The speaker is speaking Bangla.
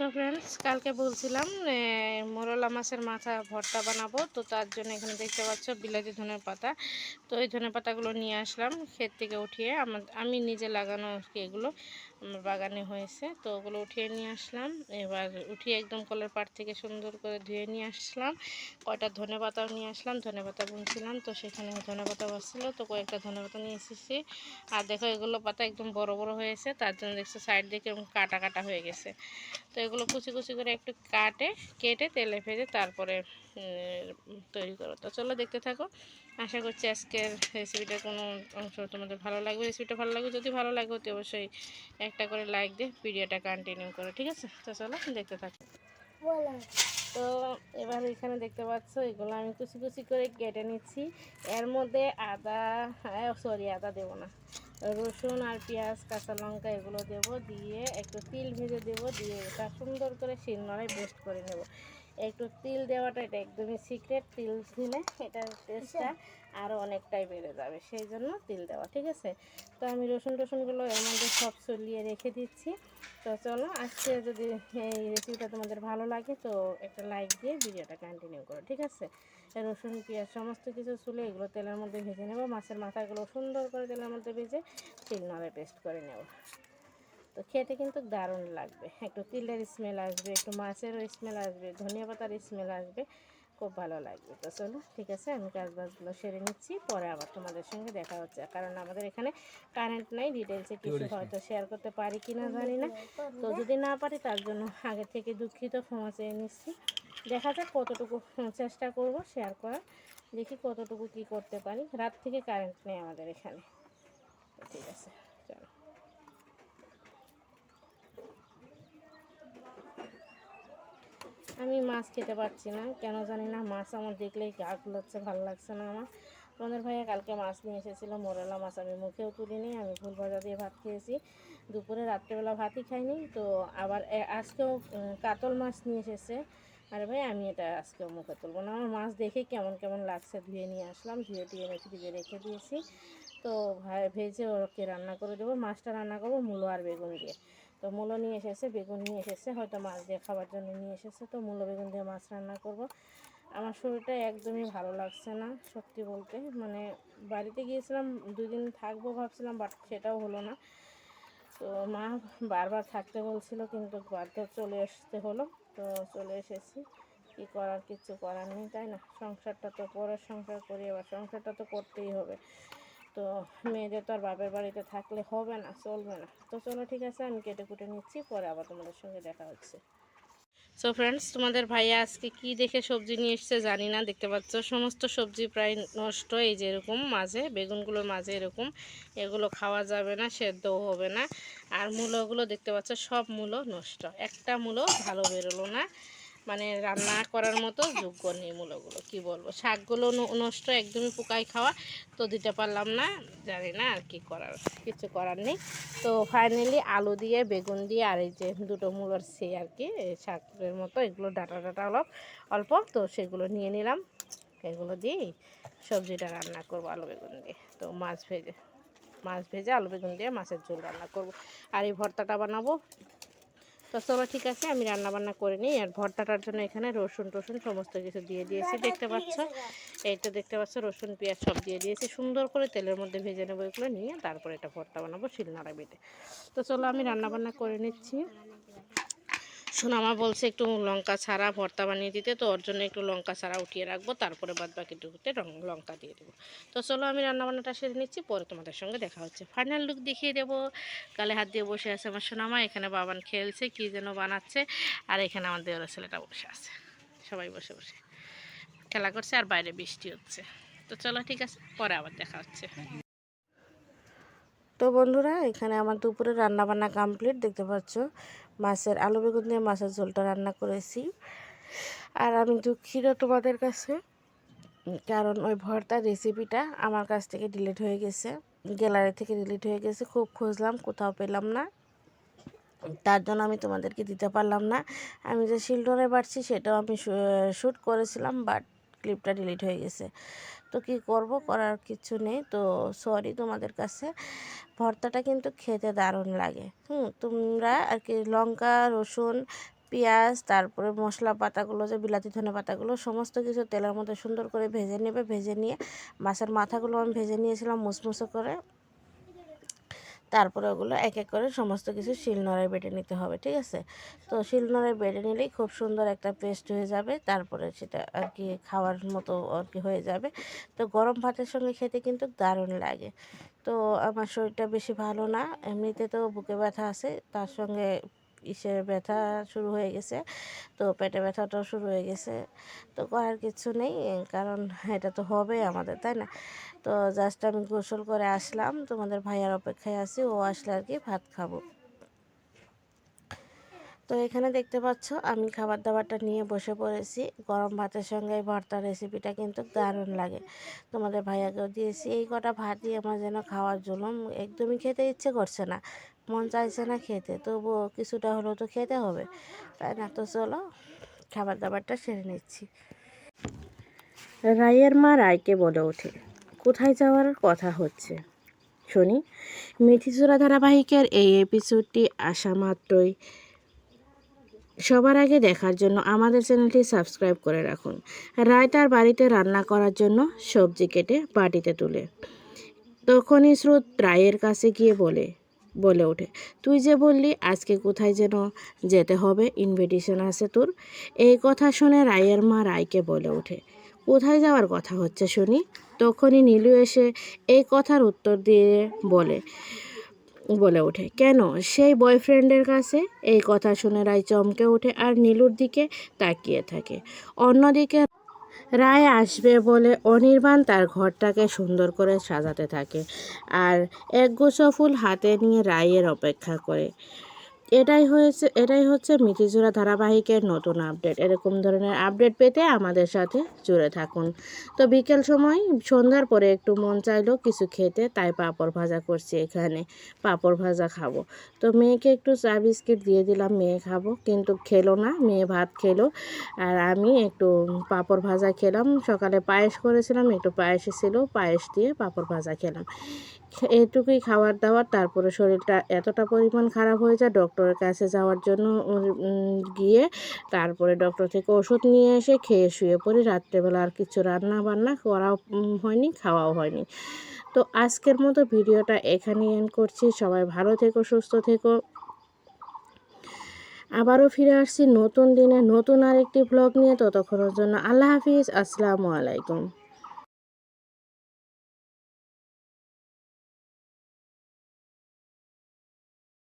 সো ফ্রেন্ডস কালকে বলছিলাম মরলা মাছের মাথা ভর্তা বানাবো, তো তার জন্য এখানে দেখতে পাচ্ছ বিলাতি ধনের পাতা। তো এই ধনের পাতাগুলো নিয়ে আসলাম, ক্ষেত থেকে উঠিয়ে, আমি নিজে লাগানো এগুলো। আমার বাগানে হয়েছে, তো ওগুলো উঠিয়ে নিয়ে আসলাম। এবার উঠিয়ে একদম কলের পাট থেকে সুন্দর করে ধুয়ে নিয়ে আসলাম। কয়টা ধনে পাতাও নিয়ে আসলাম, ধনে পাতা বুনছিলাম, তো সেখানে ধনে পাতা বসছিল তো কয়েকটা ধনে পাতা নিয়ে এসেছি। আর দেখো, এগুলো পাতা একদম বড় বড় হয়েছে, তার জন্য দেখছ সাইড দিয়ে কীরকম কাটা কাটা হয়ে গেছে। তো এগুলো কুচি কুচি করে একটু কাটে, কেটে, তেলে ভেজে তারপরে তৈরি করো। তো চলো দেখতে থাকো। আশা করছি আজকের রেসিপিটার কোনো অংশ তোমাদের ভালো লাগবে। রেসিপিটা ভালো লাগবে যদি ভালো লাগে অতি অবশ্যই একটা করে লাইক দিয়ে ভিডিওটা কন্টিনিউ করো ঠিক আছে? তো চলো দেখতে থাকো। তো এবার এখানে দেখতে পাচ্ছ এগুলো আমি কুচি কুচি করে কেটে নিচ্ছি। এর মধ্যে আদা সরি আদা দেবো না। রসুন আর পেঁয়াজ কাঁচা লঙ্কা এগুলো দেব দিয়ে একটু তিল ভেজে দেব দিয়ে এটা সুন্দর করে শিলনোড়ায় পেস্ট করে নেব। একটু তিল দেওয়াটা এটা একদমই সিক্রেট তিল দিলে এটার টেস্টটা আরও অনেকটাই বেড়ে যাবে সেই জন্য তিল দেওয়া ঠিক আছে? তো আমি রসুন টসুনগুলো এর মধ্যে সব চলিয়ে রেখে দিচ্ছি। তো চলো আজকে যদি এই রেসিপিটা তোমাদের ভালো লাগে তো একটা লাইক দিয়ে ভিডিওটা কন্টিনিউ করো ঠিক আছে? রসুন পেঁয়াজ সমস্ত কিছু চুলে এগুলো তেলের মধ্যে ভেজে নেব মাছের মাথাগুলো সুন্দর করে তেলের মধ্যে ভেজে তিল নড়ে পেস্ট করে নেব। তো খেতে কিন্তু দারুণ লাগবে। একটু তিলের স্মেল আসবে একটু মাছেরও স্মেল আসবে ধনিয়া পাতার স্মেল আসবে খুব ভালো লাগবে। তো চলো ঠিক আছে আমি কাজ বাজগুলো সেরে নিচ্ছি পরে আবার তোমাদের সঙ্গে দেখা হচ্ছে। কারণ আমাদের এখানে কারেন্ট নাই ডিটেলসে কিছু হয়তো শেয়ার করতে পারি কি না জানি না। তো যদি না পারি তার জন্য আগে থেকে দুঃখিত ক্ষমা চেয়ে নিচ্ছি। দেখা যাক কতটুকু চেষ্টা করব শেয়ার করার। দেখি কতটুকু কি করতে পারি। রাত থেকে কারেন্ট নেই আমাদের এখানে। ঠিক আছে চলো আমি মাছ খেতে পারছি না, কেন জানি না, মাছ আমার দেখলেই গা গুলোচ্ছে ভালো লাগছে না আমার। তোমাদের ভাইয়া কালকে মাছ নিয়ে এসেছিল, মোরেলা মাছ আমি মুখেও তুলিনি, আমি ফুল ভাজা দিয়ে ভাত খেয়েছি। দুপুরে রাত্রেবেলা ভাতই খাইনি, তো আবার আজকেও কাতল মাছ নিয়ে এসেছে। আরে ভাই, আমি এটা আজকেও মুখে তুলবো না, আমার মাছ দেখে কেমন কেমন লাগছে, ধুয়ে নিয়ে আসলাম, ধুয়ে টুয়ে রেখে ফ্রিজে রেখে দিয়েছি। তো ভাই, ভেজে ওকে রান্না করে দেবো, মাছটা রান্না করব, মূলো আর বেগুন দিয়ে। তো মূলো নিয়ে এসেছে, বেগুন নিয়ে এসেছে, হয়তো মাছ দিয়ে খাবার জন্য নিয়ে এসেছে, তো মূলো, বেগুন দিয়ে মাছ রান্না করব। আমার শরীরটা একদমই ভালো লাগছে না, সত্যি বলতে। মানে বাড়িতে গিয়েছিলাম, দুদিন থাকব ভাবছিলাম বাট সেটাও হলো না। তো মা বারবার থাকতে বলছিল, কিন্তু বাধ্য চলে আসতে হলো, তো চলে এসেছি। কী করার, কিছু করার নেই, তাই না? সংসারটা তো পরের সংসার করি, এবার সংসারটা তো করতেই হবে। তো মেয়েদের তো আর বাপের বাড়িতে থাকলে হবে না, চলবে না। তো চলো ঠিক আছে, আমি কেটে কুটে নিচ্ছি, পরে আবার তোমাদের সঙ্গে দেখা হচ্ছে। সো ফ্রেন্ডস তোমাদের ভাইয়া আজকে কি দেখে সবজি নিয়ে এসছে জানি না, দেখতে পাচ্ছ? সমস্ত সবজি প্রায় নষ্ট, এই যে এরকম মাঝে, বেগুনগুলোর মাঝে এরকম। এগুলো খাওয়া যাবে না, সেদ্ধও হবে না। আর মূলোগুলো দেখতে পাচ্ছ, সব মূলো নষ্ট। একটা মূলো ভালো বেরোলো না। মানে রান্না করার মতো যোগ্য নেই মূলোগুলো, কি বলব? শাকগুলো নষ্ট একদমই পোকায় খাওয়া, তো দিতে পারলাম না, জানি না আর কি করার, কিছু করার নেই। তো ফাইনালি আলু দিয়ে, বেগুন দিয়ে আর এই যে দুটো মূলোর সে আর কি, শাকের মতো এগুলো ডাটা ডাটা অল্প অল্প, তো সেগুলো নিয়ে নিলাম। এগুলো দিয়েই সবজিটা রান্না করব, আলু বেগুন দিয়ে। তো মাছ ভেজে মাছ ভেজে আলু বেগুন দিয়ে মাছের ঝোল রান্না করব। আর এই ভর্তাটা বানাবো। তো চলো ঠিক আছে আমি রান্না বান্না করে নিই আর ভর্তাটার জন্য এখানে রসুন টসুন সমস্ত কিছু দিয়ে দিয়েছি। দেখতে পাচ্ছ? এইটা দেখতে পাচ্ছ রসুন পেঁয়াজ সব দিয়ে দিয়েছি। সুন্দর করে তেলের মধ্যে ভেজে নেব এগুলো নিয়ে তারপরে এটা ভর্তা বানাবো শিলনাড়া বেটে। তো চলো আমি রান্না বান্না করে নিচ্ছি। সোনামা বলছে একটু লঙ্কা ছাড়া ভর্তা বানিয়ে দিতে, তো ওর জন্য একটু লঙ্কা ছাড়া উঠিয়ে রাখব, তারপরে বাদ বাকিটুকুতে লঙ্কা দিয়ে দেবো। তো চলো, আমি রান্নাবান্নাটা সেরে নিচ্ছি, পরে তোমাদের সঙ্গে দেখা হচ্ছে। ফাইনাল লুক দেখিয়ে দেবো। গালে হাত দিয়ে বসে আছে আমার সোনামা, এখানে বাবান খেলছে, কি যেন বানাচ্ছে, আর এখানে আমার দেওয়ার ছেলেটা বসে আছে। সবাই বসে বসে খেলা করছে, আর বাইরে বৃষ্টি হচ্ছে। তো চলো, ঠিক আছে, পরে আবার দেখা হচ্ছে। তো বন্ধুরা, এখানে আমার দুপুরে রান্না বান্না কমপ্লিট দেখতে পাচ্ছ? মাছের আলু বেগুন দিয়ে মাছের ঝোলটা রান্না করেছি। আর আমি দুঃখিত তোমাদের কাছে, কারণ ওই ভর্তার রেসিপিটা আমার কাছ থেকে ডিলিট হয়ে গেছে। গ্যালারি থেকে ডিলিট হয়ে গেছে, খুব খুঁজলাম, কোথাও পেলাম না। তার জন্য আমি তোমাদেরকে দিতে পারলাম না। আমি যে শিলডরে বাড়ছি, সেটাও আমি শ্যুট করেছিলাম বাট ক্লিপটা ডিলিট হয়ে গেছে। তো কি করব? করার কিছু নেই। তো সরি তোমাদের কাছে। ভর্তাটা কিন্তু খেতে দারুণ লাগে। হুম, তোমরা আর কি লঙ্কা, রসুন, পেঁয়াজ, তারপরে মশলা পাতাগুলো যে বিলাতি ধনে পাতাগুলো, সমস্ত কিছু তেলের মধ্যে সুন্দর করে ভেজে নেবে। ভেজে নিয়ে মাছের মাথাগুলো আমি ভেজে নিয়েছিলাম মুসমুসো করে। তারপরে ওগুলো এক এক করে সমস্ত কিছু শিলনোড়ায় বেটে নিতে হবে, ঠিক আছে? তো শিলনোড়ায় বেটে নিলেই খুব সুন্দর একটা পেস্ট হয়ে যাবে, তারপরে সেটা আর কি খাওয়ার মতো আর কি হয়ে যাবে। তো গরম ভাতের সঙ্গে খেতে কিন্তু দারুণ লাগে। তো আমার শরীরটা বেশি ভালো না, এমনিতে তো বুকে ব্যথা আছে, তার সঙ্গে ইসের ব্যথা শুরু হয়ে গেছে। তো পেটে ব্যথাটাও শুরু হয়ে গেছে। তো করার কিছু নেই, কারণ এটা তো হবে আমাদের, তাই না? তো জাস্ট আমি গোসল করে আসলাম, তোমাদের ভাইয়ার অপেক্ষায় আছি, ও আসলে আর কি ভাত খাব। তো এখানে দেখতে পাচ্ছ, আমি খাবার দাবারটা নিয়ে বসে পড়েছি। গরম ভাতের সঙ্গে এই ভর্তা রেসিপিটা কিন্তু দারুণ লাগে। তোমাদের ভাইয়াকেও দিয়েছি। এই কটা ভাতই আমার যেন খাওয়ার জন্য একদমই খেতে ইচ্ছে করছে না। মন চাইছে না খেতে, তবুও কিছুটা হলেও তো খেতে হবে। তাই না? তো চলো খাবার দাবারটা সেরে নিচ্ছি। রায়ের মা রায়কে বলে ওঠে, কোথায় যাওয়ার কথা হচ্ছে? শুনি মিঠিচূড়া ধারাবাহিকের এই এপিসোডটি আসা মাত্রই। সবার আগে দেখার জন্য আমাদের চ্যানেলটি সাবস্ক্রাইব করে রাখুন। রায় তার বাড়িতে রান্না করার জন্য সবজি কেটে বাটিতে তুলে। তখনই স্রোত রায়ের কাছে গিয়ে বলে বলে ওঠে। তুই যে বললি, আজকে কোথায় যেন যেতে হবে ইনভিটেশন আছে তোর। এই কথা শুনে রায়ের মা রায়কে বলে ওঠে। কোথায় যাওয়ার কথা হচ্ছে শুনি? তখনই নীলু এসে এই কথার উত্তর দিয়ে বলে বলে ওঠে, কেন? সেই বয়ফ্রেন্ডের কাছে? এই কথা শুনে রায় চমকে ওঠে আর নীলুর দিকে তাকিয়ে থাকে। অন্যদিকে রায় আসবে বলে অনির্বাণ তার ঘরটাকে সুন্দর করে সাজাতে থাকে আর একগুচ্ছ ফুল হাতে নিয়ে রায়ের অপেক্ষা করে। এটাই হয়েছে, এটাই হচ্ছে মিঠিজোড়া ধারাবাহিকের নতুন আপডেট। এরকম ধরনের আপডেট পেতে আমাদের সাথে জুড়ে থাকুন। তো বিকেল সময়, সন্ধ্যার পরে একটু মন চাইলো কিছু খেতে, তাই পাঁপড় ভাজা করছি এখানে। পাঁপড় ভাজা খাব। তো মেয়েকে একটু চা বিস্কিট দিয়ে দিলাম, মেয়ে খাব। কিন্তু খেলো না, মেয়ে ভাত খেলো। আর আমি একটু পাঁপড় ভাজা খেলাম। সকালে পায়েস করেছিলাম, একটু পায়েস ছিল, পায়েস দিয়ে পাঁপড় ভাজা খেলাম। এটুকুই খাবার দাবার, তারপরে শরীরটা এতটা পরিমাণ খারাপ হয়ে যায় ডক্টরের কাছে যাওয়ার জন্য গিয়ে তারপরে ডক্টর থেকে ওষুধ নিয়ে এসে খেয়ে শুয়ে পড়ি। রাত্রেবেলা আর কিছু রান্না বান্না করাও হয়নি, খাওয়াও হয়নি। তো আজকের মতো ভিডিওটা এখানেই এন্ড করছি। সবাই ভালো থেকো, সুস্থ থেকো। আবারও ফিরে আসছি নতুন দিনে নতুন আরেকটি ব্লগ নিয়ে। ততক্ষণের জন্য আল্লাহ হাফিজ। আসসালামু আলাইকুম।